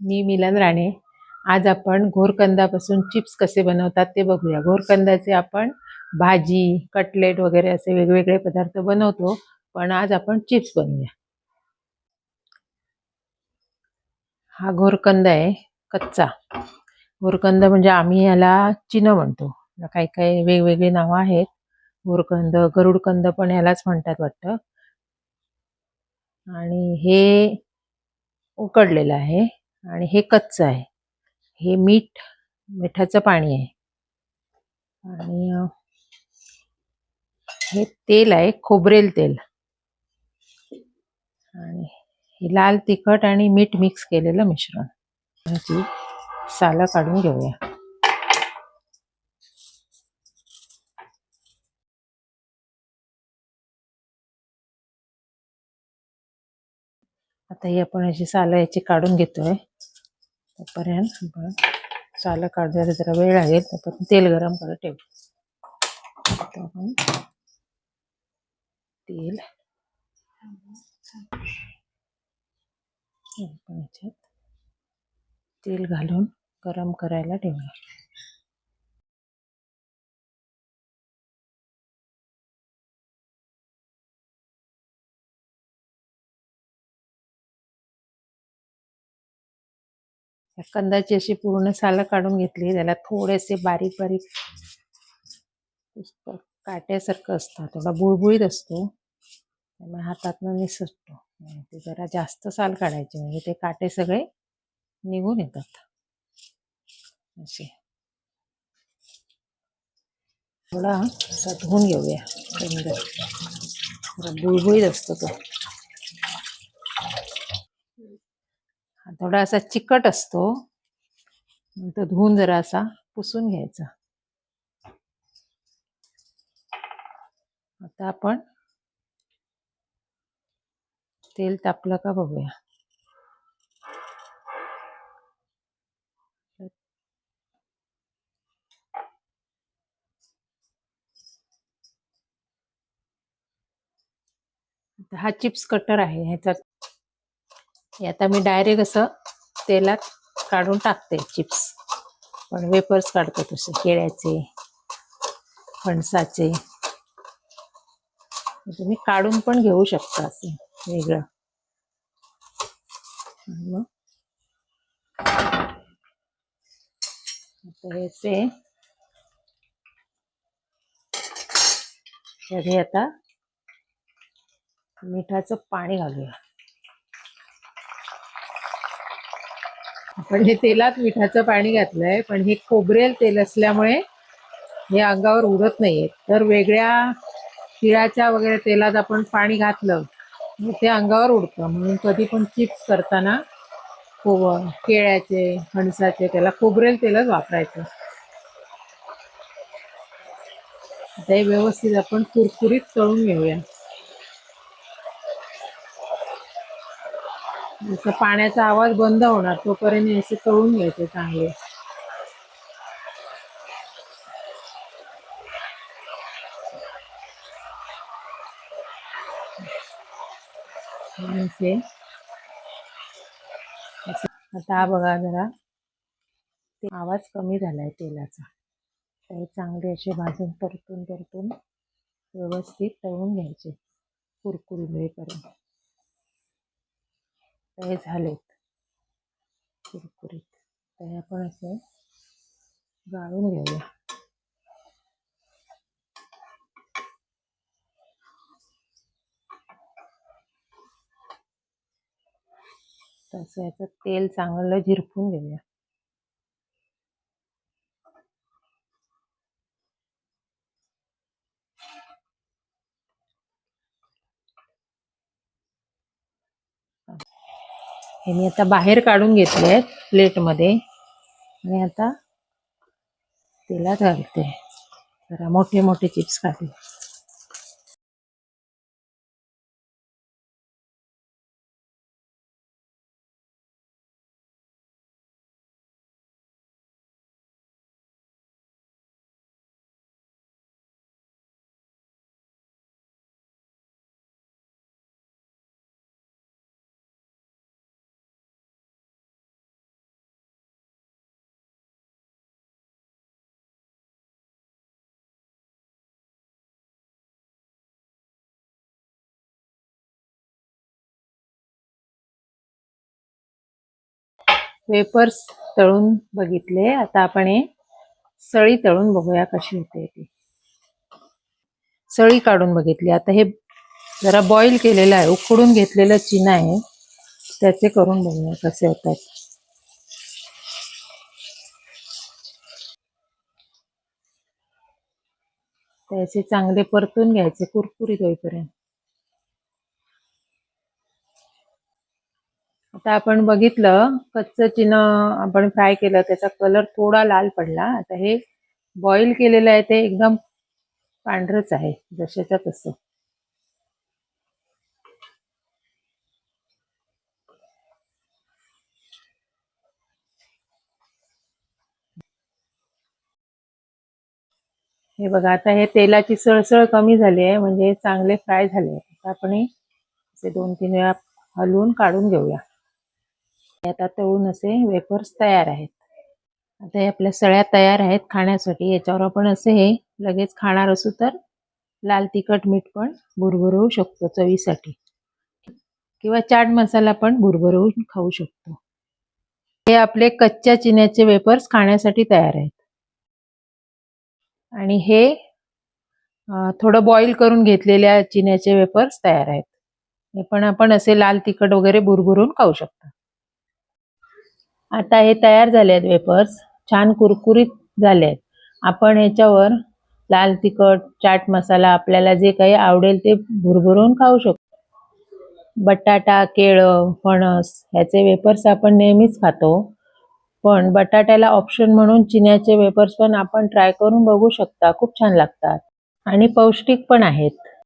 मी मिलन राणे. आज आपण घोरकंदापासून चिप्स कसे बनवतात ते बघूया. घोरकंदाचे आपण भाजी कटलेट वगैरे असे वेगवेगळे पदार्थ बनवतो पण आज आपण चिप्स बनवूया. हा घोरकंद आहे कच्चा. घोरकंद म्हणजे आम्ही याला चिन म्हणतो. काही काही वेगवेगळी नावं आहेत. घोरकंद गरुडकंद पण यालाच म्हणतात वाटतं. आणि हे उकडलेलं आहे. आणि हे कच्चं आहे. हे मीठ मिठाचं पाणी आहे. आणि हे तेल आहे खोबरेल तेल. आणि हे लाल तिखट आणि मीठ मिक्स केलेलं मिश्रण. ह्याची सालं काढून घेऊया. आता ही आपण अशी सालं याची काढून घेतोय. तोपर्यंत आपण सालं काढायला जरा वेळ लागेल तोपर्यंत तेल गरम करत ठेवू. आपण तेल. तेल घालून गरम करायला ठेवूया या कंदाची अशी पूर्ण सालं काढून घेतली. त्याला थोडेसे बारीक बारीक काट्यासारखं असतं. थोडा बुळबुळीत असतो. त्यामुळे हातातनं निसटतो. ते जरा जास्त साल काढायचे. म्हणजे ते काटे सगळे निघून येतात. असे. थोडा असा धुवून घेऊया. कंद. जरा बुळबुळीत असतो तो. थोडा असा चिकट असतो. तो धुवून जरा असा पुसून घ्यायचा. आता आपण तेल तापलं का बघूया. आता हा चिप्स कटर आहे ह्याचा हे आता मी डायरेक्ट असं तेलात काढून टाकते चिप्स. पण वेपर्स काढतो तसे केळ्याचे फणसाचे. तुम्ही काढून पण घेऊ शकता असे वेगळं. मग आता आता मिठाचं पाणी घालूया. आपण हे तेलात मिठाचं पाणी घातलंय पण हे खोबरेल तेल असल्यामुळे हे अंगावर उडत नाहीये. तर वेगळ्या तिळाच्या वगैरे तेलात आपण पाणी घातलं ते अंगावर उडतं. म्हणून कधी पण चिप्स करताना खोब केळ्याचे फणसाचे त्याला खोबरेल तेलच वापरायचं. ते व्यवस्थित आपण कुरकुरीत तळून घेऊया. जसं पाण्याचा आवाज बंद होणार तोपर्यंत असे तळून घ्यायचे चांगले. आता बघा जरा. ते आवाज कमी झालाय तेलाचा. ते चांगले असे भाजून परतून परतून व्यवस्थित तळून घ्यायचे. कुरकुरी मिळेपर्यंत ते हे झालेत. कुरकुरीत. तर आपण असे गाळून घेऊया. तसं याचं तेल चांगलं झिरपून घेऊया. हे मी आता बाहेर काढून घेतले आहेत प्लेटमध्ये. आणि आता तेलात घालते. जरा मोठे मोठे चिप्स खाते. वेपर्स तळून बघितले. आता आपण हे सळी तळून बघूया कशी होते ती. सळी काढून बघितली. आता हे जरा बॉईल केलेलं आहे. उकडून घेतलेलं चिना आहे. त्याचे करून बघूया कसे होतात. त्याचे चांगले परतून घ्यायचे. कुरकुरीत होईपर्यंत. आता आपण बघितलं कच्चं चिना आपण फ्राय केलं त्याचा कलर थोडा लाल पडला. आता हे बॉईल केलेलं आहे ते एकदम पांढरच आहे जशाच्या तसं. हे बघा आता हे तेलाची सळसळ कमी झाली आहे म्हणजे चांगले फ्राय झाले. आहे आता आपण हे दोन तीन वेळा हलवून काढून घेऊया. आता तळून असे वेफर्स तयार आहेत. आता हे आपल्या सळ्या तयार आहेत खाण्यासाठी. याच्यावर आपण असे हे लगेच खाणार असू तर लाल तिखट मीठ पण भुरभुरवू शकतो चवीसाठी. किंवा चाट मसाला पण भुरभुरवून खाऊ शकतो. हे आपले कच्च्या चिन्याचे वेफर्स खाण्यासाठी तयार आहेत. आणि हे थोडं बॉईल करून घेतलेल्या चिन्याचे वेफर्स तयार आहेत. हे पण आपण असे लाल तिखट वगैरे भुरभुरून खाऊ शकतो. आता हे तयार झाले आहेत वेफर्स छान कुरकुरीत झाले आहेत. आपण ह्याच्यावर लाल तिखट चाट मसाला आपल्याला जे काही आवडेल ते भुरभुरून खाऊ शकतो. बटाटा केळं फणस ह्याचे वेफर्स आपण नेहमीच खातो. पण बटाट्याला ऑप्शन म्हणून चिन्याचे वेफर्स पण आपण ट्राय करून बघू शकता. खूप छान लागतात. आणि पौष्टिक पण आहेत.